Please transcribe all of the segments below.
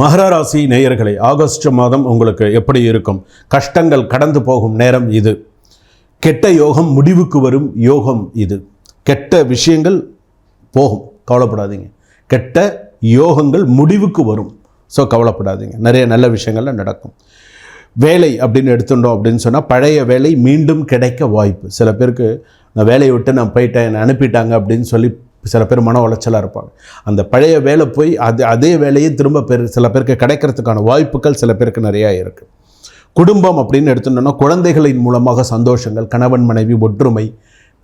மகராசி நேயர்களே ஆகஸ்ட் மாதம் உங்களுக்கு எப்படி இருக்கும்? கஷ்டங்கள் கடந்து போகும் நேரம் இது. கெட்ட யோகம் முடிவுக்கு வரும் யோகம் இது. கெட்ட விஷயங்கள் போகும் கவலைப்படாதீங்க. கெட்ட யோகங்கள் முடிவுக்கு வரும் ஸோ கவலைப்படாதீங்க. நிறைய நல்ல விஷயங்கள்லாம் நடக்கும். வேலை அப்படின்னு எடுத்துட்டோம் அப்படின்னு சொன்னால் பழைய வேலை மீண்டும் கிடைக்க வாய்ப்பு. சில பேருக்கு நான் வேலையை விட்டு நான் போயிட்டேன் என்னை அனுப்பிட்டாங்க அப்படின்னு சொல்லி சில பேர் மன உளைச்சலாக இருப்பாங்க. அந்த பழைய வேலை போய் அது அதே வேலையை திரும்ப பேர் சில பேருக்கு கிடைக்கிறதுக்கான வாய்ப்புகள் சில பேருக்கு நிறையா இருக்குது குடும்பம் அப்படின்னு எடுத்துட்டோம்னா குழந்தைகளின் மூலமாக சந்தோஷங்கள் கணவன் மனைவி ஒற்றுமை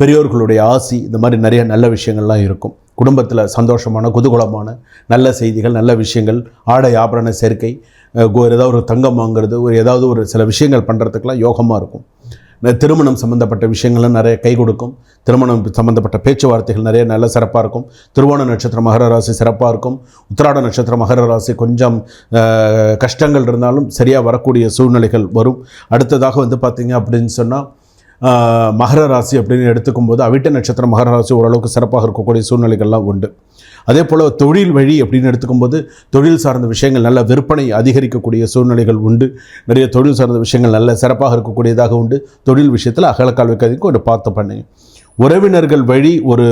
பெரியோர்களுடைய ஆசி இந்த மாதிரி நிறைய நல்ல விஷயங்கள்லாம் இருக்கும். குடும்பத்தில் சந்தோஷமான குதூகலமான நல்ல செய்திகள் நல்ல விஷயங்கள் ஆடை ஆபரண சேர்க்கை ஒரு ஏதாவது ஒரு தங்கம் வாங்குறது ஒரு ஏதாவது ஒரு சில விஷயங்கள் பண்ணுறதுக்கெலாம் யோகமாக இருக்கும். திருமணம் சம்மந்தப்பட்ட விஷயங்கள்லாம் நிறைய கை கொடுக்கும். திருமணம் சம்மந்தப்பட்ட பேச்சுவார்த்தைகள் நிறைய நல்ல சிறப்பாக இருக்கும். திருவோண நட்சத்திரம் மகர ராசி சிறப்பாக இருக்கும். உத்திராட நட்சத்திரம் மகர ராசி கொஞ்சம் கஷ்டங்கள் இருந்தாலும் சரியாக வரக்கூடிய சூழ்நிலைகள் வரும். அடுத்ததாக வந்து பார்த்திங்க அப்படின்னு சொன்னால் மகர ராசி அப்படின்னு எடுத்துக்கும் போது அவிட்ட நட்சத்திரம் மகர ராசி ஓரளவுக்கு சிறப்பாக இருக்கக்கூடிய சூழ்நிலைகள்லாம் உண்டு. அதே போல் தொழில் வழி அப்படின்னு எடுத்துக்கும்போது தொழில் சார்ந்த விஷயங்கள் நல்ல விற்பனை அதிகரிக்கக்கூடிய சூழ்நிலைகள் உண்டு. நிறைய தொழில் சார்ந்த விஷயங்கள் நல்ல சிறப்பாக இருக்கக்கூடியதாக உண்டு. தொழில் விஷயத்தில் அகலக்கால் வைக்கிறதுக்கு கொஞ்சம் பார்த்து பண்ணுங்க. உறவினர்கள் வழி ஒரு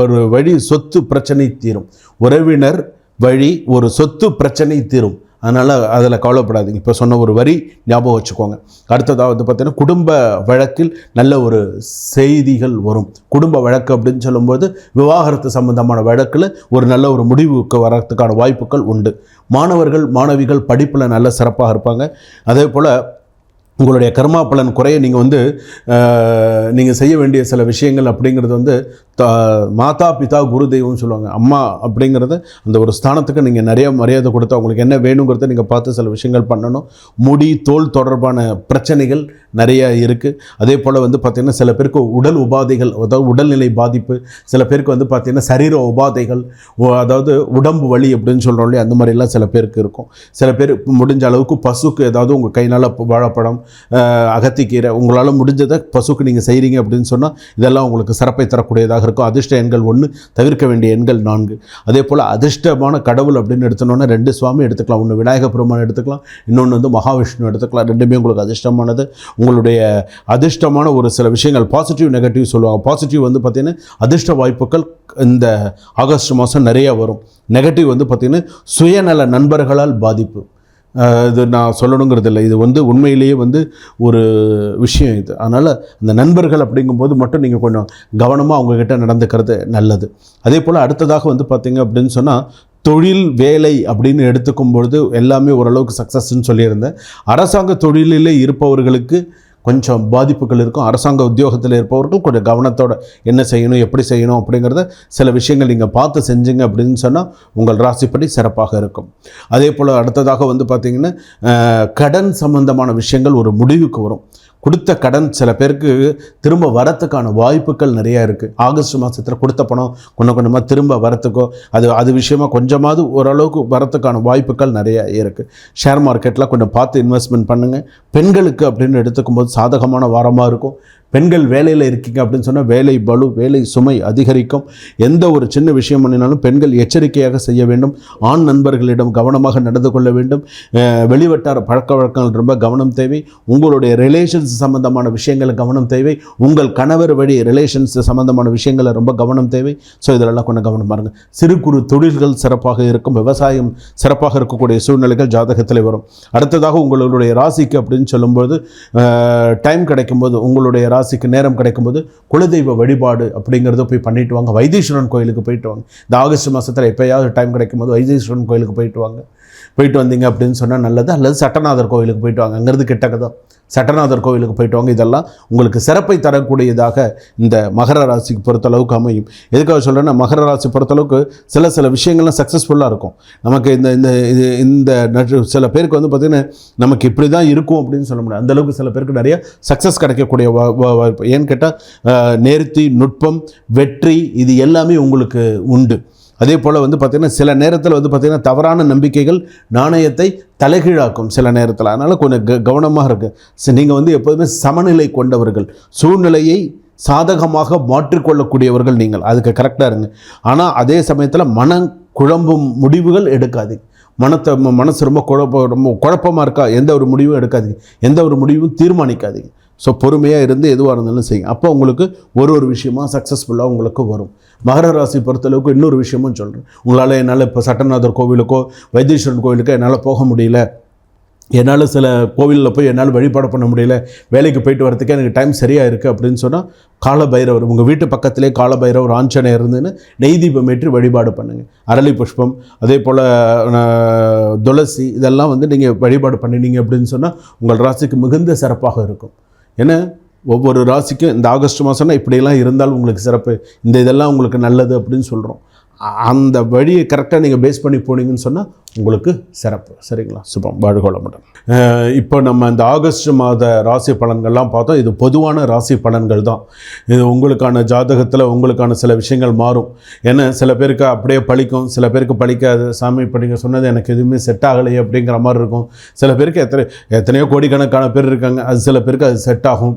ஒரு வழி சொத்து பிரச்சனை தீரும். உறவினர் வழி ஒரு சொத்து பிரச்சனை தீரும். அதனால் அதில் கவலைப்படாதீங்க. இப்போ சொன்ன ஒரு வரி ஞாபகம் வச்சுக்கோங்க. அடுத்ததாக வந்து பார்த்தீங்கன்னா குடும்ப வழக்கில் நல்ல ஒரு செய்திகள் வரும். குடும்ப வழக்கு அப்படின்னு சொல்லும்போது விவாகரத்து சம்பந்தமான வழக்கில் ஒரு நல்ல ஒரு முடிவுக்கு வரத்துக்கான வாய்ப்புகள் உண்டு. மாணவர்கள் மாணவிகள் படிப்பில் நல்ல சிறப்பாக இருப்பாங்க. அதே போல் உங்களுடைய கர்மா பலன் குறைய நீங்கள் வந்து நீங்கள் செய்ய வேண்டிய சில விஷயங்கள் அப்படிங்கிறது வந்து த- மாதா பிதா குரு தெய்வம்னு சொல்லுவாங்க. அம்மா அப்படிங்கிறது அந்த ஒரு ஸ்தானத்துக்கு நீங்கள் நிறைய மரியாதை கொடுத்து அவங்களுக்கு என்ன வேணுங்கிறத நீங்கள் பார்த்து சில விஷயங்கள் பண்ணணும். முடி தோல் தொடர்பான பிரச்சனைகள் நிறைய இருக்குது அதே போல் வந்து பார்த்திங்கன்னா சில பேருக்கு உடல் உபாதைகள் அதாவது உடல்நிலை பாதிப்பு சில பேருக்கு வந்து பார்த்திங்கன்னா சரீர உபாதைகள் அதாவது உடம்பு வலி அப்படின்னு சொல்கிறோம் இல்லையா அந்த மாதிரிலாம் சில பேருக்கு இருக்கும். சில பேர் முடிஞ்ச அளவுக்கு பசுக்கு ஏதாவது உங்கள் கைனால் வாழைப்பழம் அகத்திக்கீரை உங்களால் முடிஞ்சதை பசுக்கு நீங்கள் செய்கிறீங்க அப்படின்னு சொன்னால் இதெல்லாம் உங்களுக்கு சிறப்பை தரக்கூடியதாக இருக்கும். அதிர்ஷ்ட எண்கள் ஒன்று தவிர்க்க வேண்டிய எண்கள் நான்கு. அதே போல் அதிர்ஷ்டமான கடவுள் அப்படின்னு எடுத்தோன்னா ரெண்டு சுவாமி எடுத்துக்கலாம். ஒன்று விநாயக பெருமான் எடுத்துக்கலாம் இன்னொன்று வந்து மகாவிஷ்ணு எடுத்துக்கலாம். ரெண்டுமே உங்களுக்கு அதிர்ஷ்டமானது. உங்களுடைய அதிர்ஷ்டமான ஒரு சில விஷயங்கள் பாசிட்டிவ் நெகட்டிவ் சொல்லுவாங்க. பாசிட்டிவ் வந்து பார்த்திங்கன்னா அதிர்ஷ்ட வாய்ப்புகள் இந்த ஆகஸ்ட் மாதம் நிறைய வரும். நெகட்டிவ் வந்து பார்த்திங்கன்னா சுயநல நண்பர்களால் பாதிப்பு. இது நான் சொல்லணுங்கிறது இல்லை. இது வந்து உண்மையிலேயே வந்து ஒரு விஷயம் இது. அதனால் அந்த நண்பர்கள் அப்படிங்கும்போது மட்டும் நீங்கள் கொஞ்சம் கவனமாக அவங்கக்கிட்ட நடந்துக்கிறது நல்லது. அதே போல் அடுத்ததாக வந்து பார்த்தீங்க அப்படின்னு சொன்னால் தொழில் வேலை அப்படின்னு எடுத்துக்கும் பொழுது எல்லாமே ஓரளவுக்கு சக்ஸஸ்ன்னு சொல்லியிருந்தேன். அரசாங்க தொழிலில் இருப்பவர்களுக்கு கொஞ்சம் பாதிப்புகள் இருக்கும். அரசாங்க உத்தியோகத்தில் இருப்பவர்கள் கொஞ்சம் கவனத்தோடு என்ன செய்யணும் எப்படி செய்யணும் அப்படிங்கிறத சில விஷயங்கள் நீங்கள் பார்த்து செஞ்சீங்க அப்படின்னு சொன்னால் உங்கள் ராசிப்படி சிறப்பாக இருக்கும். அதே போல் அடுத்ததாக வந்து பார்த்திங்கன்னா கடன் சம்பந்தமான விஷயங்கள் ஒரு முடிவுக்கு வரும். கொடுத்த கடன் சில பேருக்கு திரும்ப வரத்துக்கான வாய்ப்புகள் நிறையா இருக்குது ஆகஸ்ட் மாதத்தில் கொடுத்த பணம் கொஞ்சம் கொஞ்சமாக திரும்ப வரத்துக்கோ அது அது விஷயமாக கொஞ்சமாவது ஓரளவுக்கு வரத்துக்கான வாய்ப்புகள் நிறையா இருக்குது ஷேர் மார்க்கெட்டில் கொஞ்சம் பார்த்து இன்வெஸ்ட்மெண்ட் பண்ணுங்கள் பெண்களுக்கு அப்படின்னு எடுத்துக்கும் போது சாதகமான வாரமாக இருக்கும். பெண்கள் வேலையில் இருக்கீங்க அப்படின்னு சொன்னால் வேலை பலு வேலை சுமை அதிகரிக்கும். எந்த ஒரு சின்ன விஷயம் பண்ணினாலும் பெண்கள் எச்சரிக்கையாக செய்ய வேண்டும். ஆண் நண்பர்களிடம் கவனமாக நடந்து கொள்ள வேண்டும். வெளிவட்டார பழக்க வழக்கங்கள் ரொம்ப கவனம் தேவை. உங்களுடைய ரிலேஷன்ஸ் சம்பந்தமான விஷயங்கள் கவனம் தேவை. உங்கள் கணவர் வழி ரிலேஷன்ஸ் சம்பந்தமான விஷயங்களை ரொம்ப கவனம் தேவை. ஸோ இதிலெல்லாம் கொஞ்சம் கவனம் பாருங்க. சிறு குறு தொழில்கள் சிறப்பாக இருக்கும். விவசாயம் சிறப்பாக இருக்கக்கூடிய சூழ்நிலைகள் ஜாதகத்தில் வரும். அடுத்ததாக உங்களுடைய ராசிக்கு அப்படின்னு சொல்லும்போது டைம் கிடைக்கும்போது உங்களுடைய ராசிக்கு நேரம் கிடைக்கும்போது குலதெய்வ வழிபாடு அப்படிங்கிறத போய் பண்ணிட்டு வாங்க. வைத்தீஸ்வரன் கோயிலுக்கு போயிட்டு வாங்க. இந்த ஆகஸ்ட் மாதத்தில் எப்போயாவது டைம் கிடைக்கும்போது வைத்தீஸ்வரன் கோயிலுக்கு போயிட்டு வாங்க. போயிட்டு வந்தீங்க அப்படின்னு சொன்னால் நல்லது. அல்லது சட்டநாதர் கோயிலுக்கு போயிட்டு வாங்க. அங்கேருந்து கிட்டக்க தான் சட்டநாதர் கோவிலுக்கு போயிட்டு வாங்க. இதெல்லாம் உங்களுக்கு சிறப்பை தரக்கூடியதாக இந்த மகர ராசிக்கு பொறுத்தளவுக்கு அமையும். எதுக்காக சொல்கிறேன்னா மகர ராசி பொறுத்தளவுக்கு சில சில விஷயங்கள்லாம் சக்ஸஸ்ஃபுல்லாக இருக்கும். நமக்கு இந்த இந்த இது இந்த சில பேருக்கு வந்து பார்த்திங்கன்னா நமக்கு இப்படி தான் இருக்கும் அப்படின்னு சொல்ல முடியாது. அந்தளவுக்கு சில பேருக்கு நிறைய சக்ஸஸ் கிடைக்கக்கூடிய வாய்ப்பு. ஏன்னு கேட்டால் நேர்த்தி நுட்பம் வெற்றி இது எல்லாமே உங்களுக்கு உண்டு. அதே போல் வந்து பார்த்திங்கன்னா சில நேரத்தில் வந்து பார்த்திங்கன்னா தவறான நம்பிக்கைகள் நாணயத்தை தலைகீழாக்கும் சில நேரத்தில். அதனால் கொஞ்சம் க கவனமாக இருக்குது நீங்கள் வந்து எப்போதுமே சமநிலை கொண்டவர்கள். சூழ்நிலையை சாதகமாக மாற்றிக்கொள்ளக்கூடியவர்கள் நீங்கள். அதுக்கு கரெக்டாக இருங்க. ஆனால் அதே சமயத்தில் மன குழம்பும் முடிவுகள் எடுக்காதீங்க. மனத்தை ம- மனசு ரொம்ப குழப்ப ரொம்ப குழப்பமாக இருக்கா? எந்த ஒரு முடிவும் எடுக்காதீங்க. எந்த ஒரு முடிவும் தீர்மானிக்காதீங்க. ஸோ பொறுமையாக இருந்து எதுவாக இருந்தாலும் செய்யுங்க. அப்போ உங்களுக்கு ஒரு ஒரு விஷயமாக சக்ஸஸ்ஃபுல்லாக உங்களுக்கு வரும். மகர ராசி பொறுத்தளவுக்கு இன்னொரு விஷயமும் சொல்கிறேன் உங்களால் என்னால் இப்போ சட்டநாதர் கோவிலுக்கோ வைத்தீஸ்வரன் கோவிலுக்கோ என்னால் போக முடியல. என்னால் சில கோவிலில் போய் என்னால் வழிபாடு பண்ண முடியல. வேலைக்கு போயிட்டு வரதுக்கே எனக்கு டைம் சரியாக இருக்குது அப்படின்னு சொன்னால் காலபைரவர் உங்கள் வீட்டு பக்கத்திலே காலபைரவர் ஆஞ்சநேயர் இருந்துன்னு நெய் தீபம் ஏற்றி வழிபாடு பண்ணுங்கள் அரளி புஷ்பம் அதே போல் துளசி இதெல்லாம் வந்து நீங்கள் வழிபாடு பண்ணினீங்க அப்படின்னு சொன்னால் உங்கள் ராசிக்கு மிகுந்த சிறப்பாக இருக்கும். ஏன்னா ஒவ்வொரு ராசிக்கும் இந்த ஆகஸ்ட் மாதம்னா இப்படியெல்லாம் இருந்தால் உங்களுக்கு சிறப்பு. இந்த இதெல்லாம் உங்களுக்கு நல்லது அப்படின்னு சொல்கிறோம் அந்த வழியை கரெக்டாக நீங்கள் பேஸ் பண்ணி போனீங்கன்னு சொன்னால் உங்களுக்கு சிறப்பு. சரிங்களா? சுபம் வாழ்கோளமுடன் இப்போ நம்ம இந்த ஆகஸ்ட் மாத ராசி பலன்கள்லாம் பார்த்தோம். இது பொதுவான ராசி பலன்கள் தான். இது உங்களுக்கான ஜாதகத்தில் உங்களுக்கான சில விஷயங்கள் மாறும். ஏன்னா சில பேருக்கு அப்படியே பழிக்கும். சில பேருக்கு பழிக்காது. சாமி இப்போ நீங்கள் சொன்னது எனக்கு எதுவுமே செட் ஆகலையே அப்படிங்கிற மாதிரி இருக்கும். சில பேருக்கு எத்தனை எத்தனையோ கோடிக்கணக்கான பேர் இருக்காங்க. அது சில பேருக்கு அது செட் ஆகும்.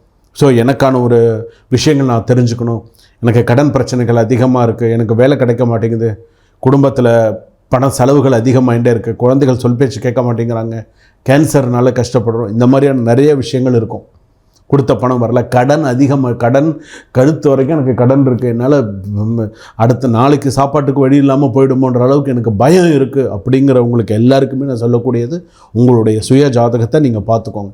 ஸோ எனக்கான ஒரு விஷயங்கள் நான் தெரிஞ்சுக்கணும். எனக்கு கடன் பிரச்சனைகள் அதிகமாக இருக்குது எனக்கு வேலை கிடைக்க மாட்டேங்குது. குடும்பத்தில் பண செலவுகள் அதிகமாகிட்டே இருக்குது குழந்தைகள் சொல் பேச்சு கேட்க மாட்டேங்கிறாங்க. கேன்சர்னால கஷ்டப்படுறோம். இந்த மாதிரியான நிறைய விஷயங்கள் இருக்கும். கொடுத்த பணம் வரல. கடன் அதிகமாக கடன் கழுத்து வரைக்கும் எனக்கு கடன் இருக்குது என்னால் அடுத்த நாளைக்கு சாப்பாட்டுக்கு வழி இல்லாமல் போயிடுமோன்ற அளவுக்கு எனக்கு பயம் இருக்குது அப்படிங்கிறவங்களுக்கு எல்லாருக்குமே நான் சொல்லக்கூடியது உங்களுடைய சுய ஜாதகத்தை நீங்கள் பார்த்துக்கோங்க.